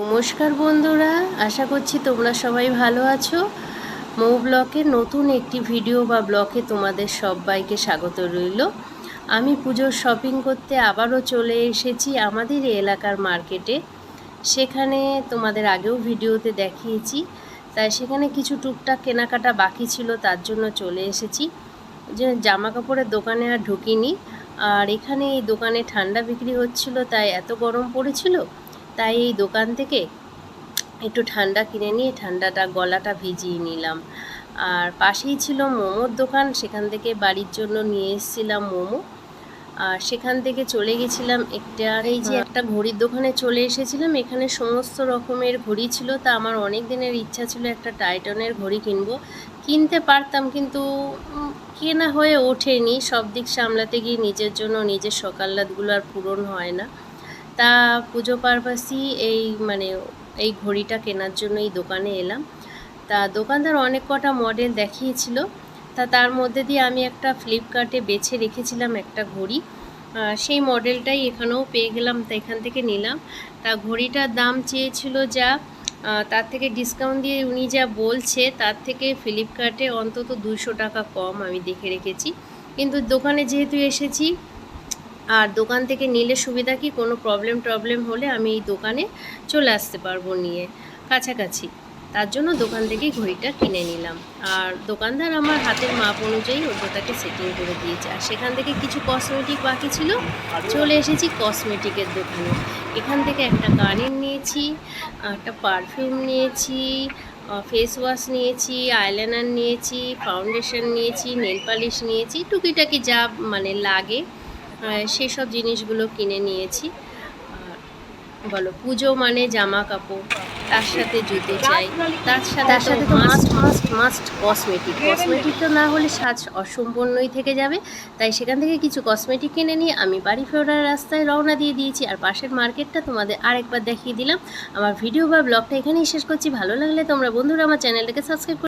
নমস্কার বন্ধুরা, আশা করছি তোমরা সবাই ভালো আছো। মৌ ব্লকে নতুন একটি ভিডিও বা ব্লকে তোমাদের সবাইকে স্বাগত রইল। আমি পুজোর শপিং করতে আবারও চলে এসেছি আমাদের এলাকার মার্কেটে। সেখানে তোমাদের আগেও ভিডিওতে দেখিয়েছি, তাই সেখানে কিছু টুকটাক কেনাকাটা বাকি ছিল, তার জন্য চলে এসেছি। যে জামা কাপড়ের দোকানে আর ঢুকিনি। আর এখানে এই দোকানে ঠান্ডা বিক্রি হচ্ছিল, তাই এত গরম পড়েছিল। তাই এই দোকান থেকে একটু ঠান্ডা কিনে নিয়ে ঠান্ডাটা গলাটা ভিজিয়ে নিলাম। আর পাশেই ছিল মোমোর দোকান সেখান থেকে বাড়ির জন্য নিয়ে এসেছিলাম মোমো। আর সেখান থেকে চলে গেছিলাম একটা এই যে একটা ঘড়ির দোকানে চলে এসেছিলাম এখানে সমস্ত রকমের ঘড়ি ছিল। তা আমার অনেক দিনের ইচ্ছা ছিল একটা টাইটনের ঘড়ি কিনবো। কিনতে পারতাম কিন্তু কেনা হয়ে ওঠেনি। সব দিক সামলাতে গিয়ে নিজের জন্য নিজের সকাল্লাতগুলো আর পূরণ হয় না। তা পুজো পারপাসই এই মানে এই ঘড়িটা কেনার জন্য এই দোকানে এলাম। তা দোকানদার অনেক কটা মডেল দেখিয়েছিল। তা তার মধ্যে দিয়ে আমি একটা ফ্লিপকার্টে বেছে রেখেছিলাম একটা ঘড়ি। সেই মডেলটাই এখানেও পেয়ে গেলাম, তা এখান থেকে নিলাম। তা ঘড়িটার দাম চেয়েছিল যা তার থেকে ডিসকাউন্ট দিয়ে উনি যা বলছে, তার থেকে ফ্লিপকার্টে অন্তত দুশো টাকা কম আমি দেখে রেখেছি। কিন্তু দোকানে যেহেতু এসেছি আর দোকান থেকে নিলে সুবিধা কি? কোনো প্রবলেম টবলেম হলে আমি এই দোকানে চলে আসতে পারব নিয়ে। কাছাকাছি। তার জন্য দোকান থেকেই ঘড়িটা কিনে নিলাম। আর দোকানদার আমার হাতের মাপ অনুযায়ী ওটাকে সেটিং করে দিয়েছে। আর সেখান থেকে কিছু কসমেটিক বাকি ছিল। চলে এসেছি কসমেটিকের দোকানে। এখান থেকে একটা কানের নিয়েছি, একটা পারফিউম নিয়েছি ফেস ওয়াশ নিয়েছি আইলাইনার নিয়েছি ফাউন্ডেশন নিয়েছি নেল পালিশ নিয়েছি, টুকিটাকি যা মানে লাগে। আহ, সেসব জিনিসগুলো কিনে নিয়েছি। বলো পুজো মানে জামা কাপড় তার সাথে জুতো চাই তার সাথে তার সাথে তো must must must cosmetic cosmetic তো না হলে সাজ অসম্পূর্ণই থেকে যাবে। তাই সেখান থেকে কিছু কসমেটিক কিনে নিয়ে আমি বাড়ি ফেরার রাস্তায় রওনা দিয়ে দিয়েছি। আর পাশের মার্কেটটা তোমাদের আরেকবার দেখিয়ে দিলাম। আমার ভিডিও বা ব্লগটা এখানেই শেষ করছি। ভালো লাগলে তোমরা বন্ধুরা আমার চ্যানেলটাকে সাবস্ক্রাইব